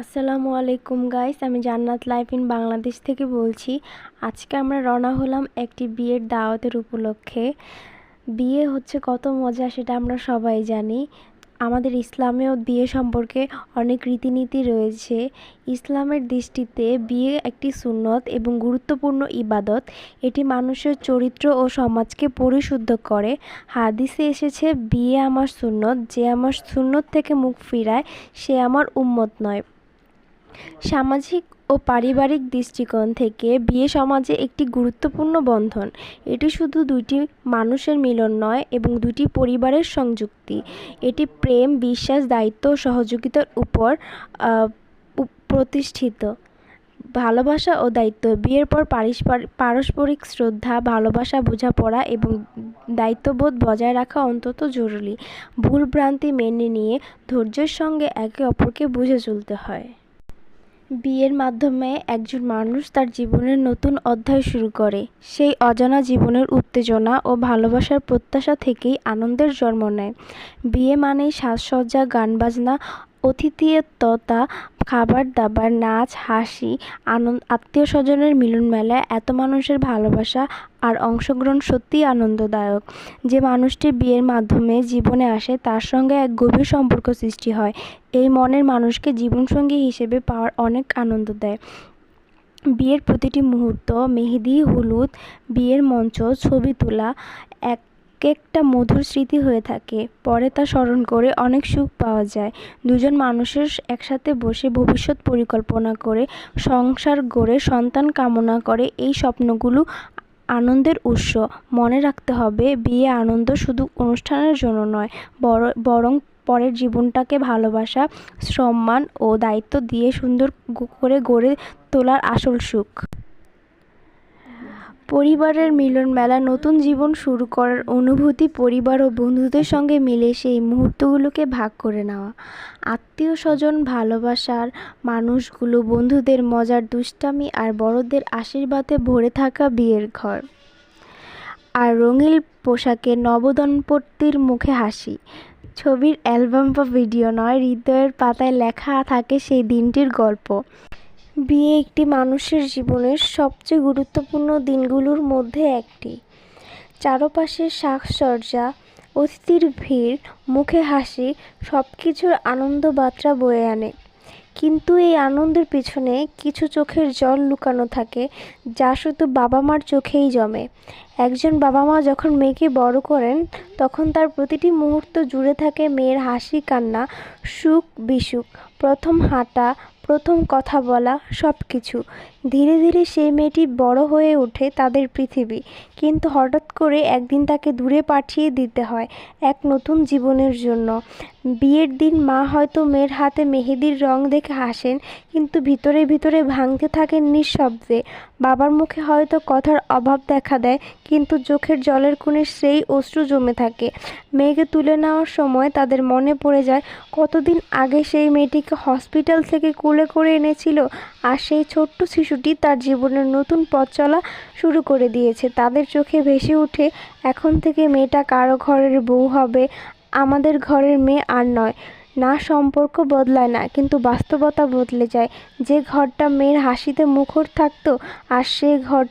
আসসালামু আলাইকুম গাইস আমি জান্নাত লাইফ ইন বাংলাদেশ থেকে বলছি, আজকে আমরা রওনা হলাম একটি বিয়ের দাওয়াতের উপলক্ষে। বিয়ে হচ্ছে কত মজা সেটা আমরা সবাই জানি। আমাদের ইসলামেও বিয়ে সম্পর্কে অনেক রীতিনীতি রয়েছে। ইসলামের দৃষ্টিতে বিয়ে একটি সুন্নত এবং গুরুত্বপূর্ণ ইবাদত। এটি মানুষের চরিত্র ও সমাজকে পরিশুদ্ধ করে। হাদিসে এসেছে, বিয়ে আমার সুন্নত, যে আমার সুন্নত থেকে মুখ ফিরায়, সে আমার উম্মত নয়। সামাজিক ও পারিবারিক দৃষ্টিকোণ থেকে বিয়ে সমাজে একটি গুরুত্বপূর্ণ বন্ধন। এটি শুধু দুইটি মানুষের মিলন নয়, এবং দুটি পরিবারের সংযুক্তি। এটি প্রেম, বিশ্বাস, দায়িত্ব ও সহযোগিতার উপর প্রতিষ্ঠিত। ভালোবাসা ও দায়িত্ব। বিয়ের পর পারস্পরিক শ্রদ্ধা, ভালোবাসা, বোঝাপড়া এবং দায়িত্ববোধ বজায় রাখা অন্তত জরুরি। ভুল ভ্রান্তি মেনে নিয়ে ধৈর্যের সঙ্গে একে অপরকে বুঝে চলতে হয়। বিয়ের মাধ্যমে একজন মানুষ তার জীবনের নতুন অধ্যায় শুরু করে। সেই অজানা জীবনের উত্তেজনা ও ভালোবাসার প্রত্যাশা থেকেই আনন্দের জন্ম নেয়। বিয়ে মানেই সাজসজ্জা গান বাজনা অতিথিয়তা খাবার দাবার নাচ, হাসি, আনন্দ আত্মীয় স্বজনের মিলন মেলায় এত মানুষের ভালোবাসা আর অংশগ্রহণ সত্যিই আনন্দদায়ক। যে মানুষটি বিয়ের মাধ্যমে জীবনে আসে, তার সঙ্গে এক গভীর সম্পর্ক সৃষ্টি হয়। এই মনের মানুষকে জীবনসঙ্গী হিসেবে পাওয়ার অনেক আনন্দ দেয়। বিয়ের প্রতিটি মুহূর্ত, মেহেদি, হলুদ, বিয়ের মঞ্চ, ছবি তোলা, এক একটা মধুর স্মৃতি হয়ে থাকে। পরে তা স্মরণ করে অনেক সুখ পাওয়া যায়। দুজন মানুষের একসাথে বসে ভবিষ্যৎ পরিকল্পনা করে, সংসার গড়ে সন্তান কামনা করে এই স্বপ্নগুলো আনন্দের উৎস। মনে রাখতে হবে, বিয়ে আনন্দ শুধু অনুষ্ঠানের জন্য নয়, বরং পরের জীবনটাকে ভালোবাসা, সম্মান ও দায়িত্ব দিয়ে সুন্দর করে গড়ে তোলার আসল সুখ। পরিবারের মিলন মেলা নতুন জীবন শুরু করার অনুভূতি পরিবার ও বন্ধুদের সঙ্গে মিলে সেই মুহূর্তগুলোকে ভাগ করে নেওয়া। আত্মীয় স্বজন, ভালোবাসার মানুষগুলো, বন্ধুদের মজার দুষ্টামি আর বড়দের আশীর্বাদে ভরে থাকা বিয়ের ঘর। আর রঙিন পোশাকে নবদম্পতির মুখে হাসি। ছবির অ্যালবাম বা ভিডিও নয়, হৃদয়ের পাতায় লেখা থাকে সেই দিনটির গল্প। বিয়ে একটি মানুষের জীবনের সবচেয়ে গুরুত্বপূর্ণ দিনগুলোর মধ্যে একটি। চারপাশের সাজসজ্জা অতিথির ভিড়, মুখে হাসি সব কিছুর আনন্দ বার্তা বয়ে আনে। কিন্তু এই আনন্দের পিছনে কিছু চোখের জল লুকানো থাকে, যা শুধু বাবা মার চোখেই জমে। একজন বাবা মা যখন মেয়েকে বড় করেন, তখন তার প্রতিটি মুহূর্ত জুড়ে থাকে মেয়ের হাসি, কান্না, সুখ, বিসুখ। প্রথম হাঁটা, প্রথম কথা বলা সব কিছু ধীরে ধীরে সেই মেয়েটি বড় হয়ে ওঠে তাদের পৃথিবী। কিন্তু হঠাৎ করে একদিন তাকে দূরে পাঠিয়ে দিতে হয় এক নতুন জীবনের জন্য। বিয়ের দিন মা হয়তো মেয়ের হাতে মেহেদির রং দেখে হাসেন, কিন্তু ভিতরে ভিতরে ভাঙতে থাকেন নিঃশব্দে। বাবার মুখে হয়তো কথার অভাব দেখা দেয়, কিন্তু চোখের জলের কোণে সেই অশ্রু জমে থাকে। মেয়েকে তুলে নেওয়ার সময় তাদের মনে পড়ে যায়, কতদিন আগে সেই মেয়েটিকে হসপিটাল থেকে কুলে করে এনেছিল, আর সেই ছোট্ট শিশুটি তার জীবনের নতুন পথ চলা শুরু করে দিয়েছে। তাদের চোখে ভেসে উঠে এখন থেকে মেয়েটা কারও ঘরের বউ হবে, আমাদের ঘরের মেয়ে আর নয়। না সম্পর্ক বদলায় না, কিন্তু বাস্তবতা বদলে যায়। যে ঘরটা মেয়ের হাসিতে মুখর থাকতো, আর সে ঘর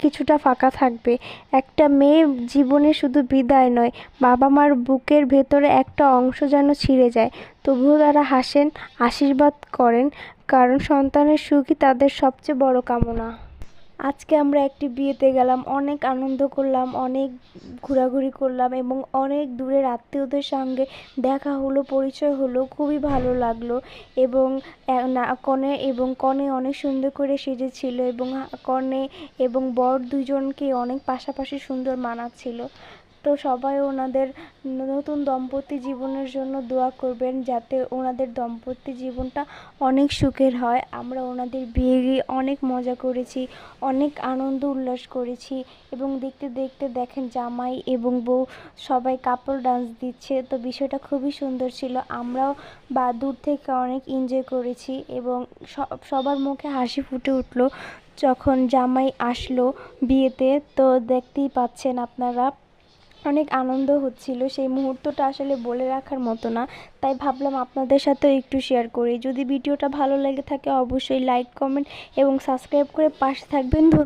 কিছুটা ফাঁকা থাকবে। একটা মেয়ে জীবনে শুধু বিদায় নয় বাবা মার বুকের ভেতরে একটা অংশ যেন ছিঁড়ে যায়। তবুও তারা হাসেন, আশীর্বাদ করেন, কারণ সন্তানের সুখই তাদের সবচেয়ে বড় কামনা। আজকে আমরা একটি বিয়েতে গেলাম, অনেক আনন্দ করলাম, অনেক ঘোরাঘুরি করলাম এবং অনেক দূরের আত্মীয়দের সঙ্গে দেখা হলো, পরিচয় হলো, খুবই ভালো লাগল এবং কনে এবং কনে অনেক সুন্দর করে সেজেছিল এবং কনে এবং বর দুজনকে অনেক পাশাপাশি সুন্দর মানাচ্ছিল। তো সবাই ওনাদের নতুন দম্পতি জীবনের জন্য দোয়া করবেন যাতে ওনাদের দম্পতি জীবনটা অনেক সুখের হয়। আমরা ওনাদের বিয়ে গিয়ে অনেক মজা করেছি, অনেক আনন্দ উল্লাস করেছি এবং দেখতে দেখতে দেখেন জামাই এবং বউ সবাই কাপড় ডান্স দিচ্ছে। তো বিষয়টা খুবই সুন্দর ছিল। আমরাও বা দূর থেকে অনেক এনজয় করেছি এবং সবার মুখে হাসি ফুটে উঠল। যখন জামাই আসলো বিয়েতে, তো দেখতেই পাচ্ছেন আপনারা অনেক আনন্দ হচ্ছিল। সেই মুহূর্তটা আসলে বলে রাখার মতো না। তাই ভাবলাম আপনাদের সাথেও একটু শেয়ার করি। যদি ভিডিওটা ভালো লেগে থাকে, অবশ্যই লাইক কমেন্ট এবং সাবস্ক্রাইব করে পাশে থাকবেন।